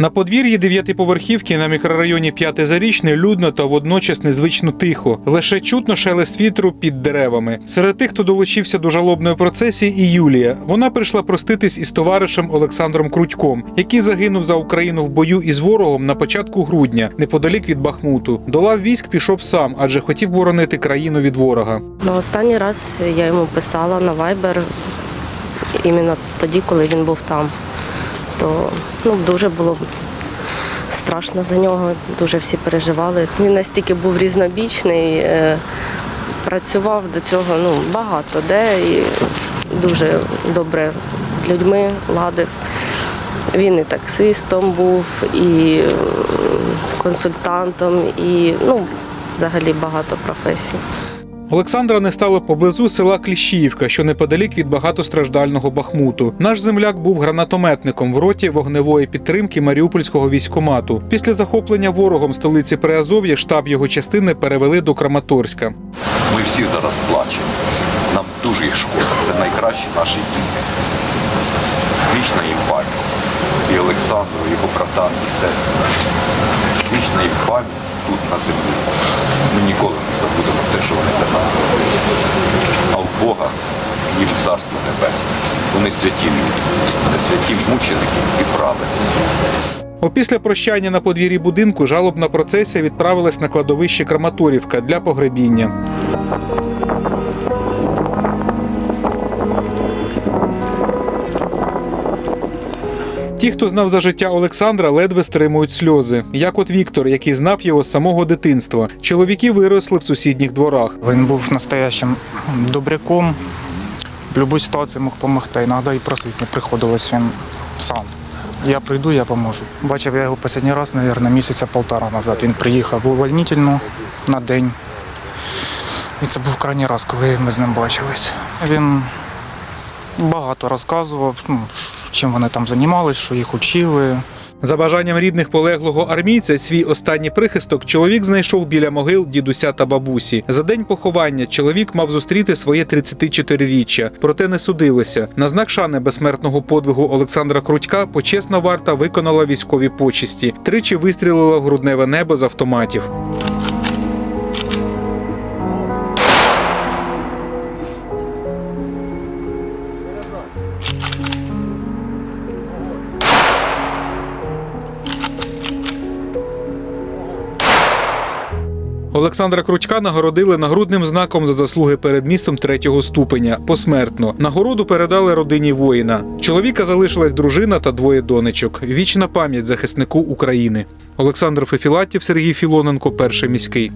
На подвір'ї дев'ятиповерхівки на мікрорайоні П'яте Зарічне людно та водночас незвично тихо. Лише чутно шелест вітру під деревами. Серед тих, хто долучився до жалобної процесії, і Юлія. Вона прийшла проститись із товаришем Олександром Крутьком, який загинув за Україну в бою із ворогом на початку грудня, неподалік від Бахмуту. До лав військ пішов сам, адже хотів боронити країну від ворога. Ну, останній раз я йому писала на Viber іменно тоді, коли він був там. То ну, дуже було страшно за нього, дуже всі переживали. Він настільки був різнобічний, е, працював до цього ну, багато де і дуже добре з людьми ладив. Він і таксистом був, і е, консультантом, і ну, взагалі багато професій. Олександра не стало поблизу села Кліщіївка, що неподалік від багатостраждального Бахмуту. Наш земляк був гранатометником в роті вогневої підтримки Маріупольського військомату. Після захоплення ворогом столиці Приазов'я штаб його частини перевели до Краматорська. Ми всі зараз плачемо. Нам дуже їх шкода. Це найкращі наші діти. Вічна їм пам'ять. І Олександру, і його братам, і сестрам. Вічна їм пам'ять тут на землі. Ми ніколи не забудемо те, що вони для нас робили. А в Бога їм царство небесне. Вони святі люди. Це святі мученики і праведні. Опісля прощання на подвір'ї будинку жалобна процесія відправилась на кладовище Краматорівка для погребіння. Ті, хто знав за життя Олександра, ледве стримують сльози. Як от Віктор, який знав його з самого дитинства. Чоловіки виросли в сусідніх дворах. Він був настоящим добряком. В будь-якій ситуації мог допомогти. Іноді і просити не приходилось він сам. Я прийду, я поможу. Бачив я його останній раз, мабуть, місяця полтора назад. Він приїхав у увольнительну на день. І це був крайній раз, коли ми з ним бачились. Він багато розказував, ну, чим вони там займалися, що їх учили. За бажанням рідних полеглого армійця, свій останній прихисток чоловік знайшов біля могил дідуся та бабусі. За день поховання чоловік мав зустріти своє 34-річчя, проте не судилося. На знак шани безсмертного подвигу Олександра Крутька почесна варта виконала військові почесті. Тричі вистрілила в грудневе небо з автоматів. Олександра Кручка нагородили нагрудним знаком за заслуги перед містом третього ступеня посмертно. Нагороду передали родині воїна. Чоловіка залишилась дружина та двоє донечок. Вічна пам'ять захиснику України. Олександр Фефілатів, Сергій Філоненко, перший міський.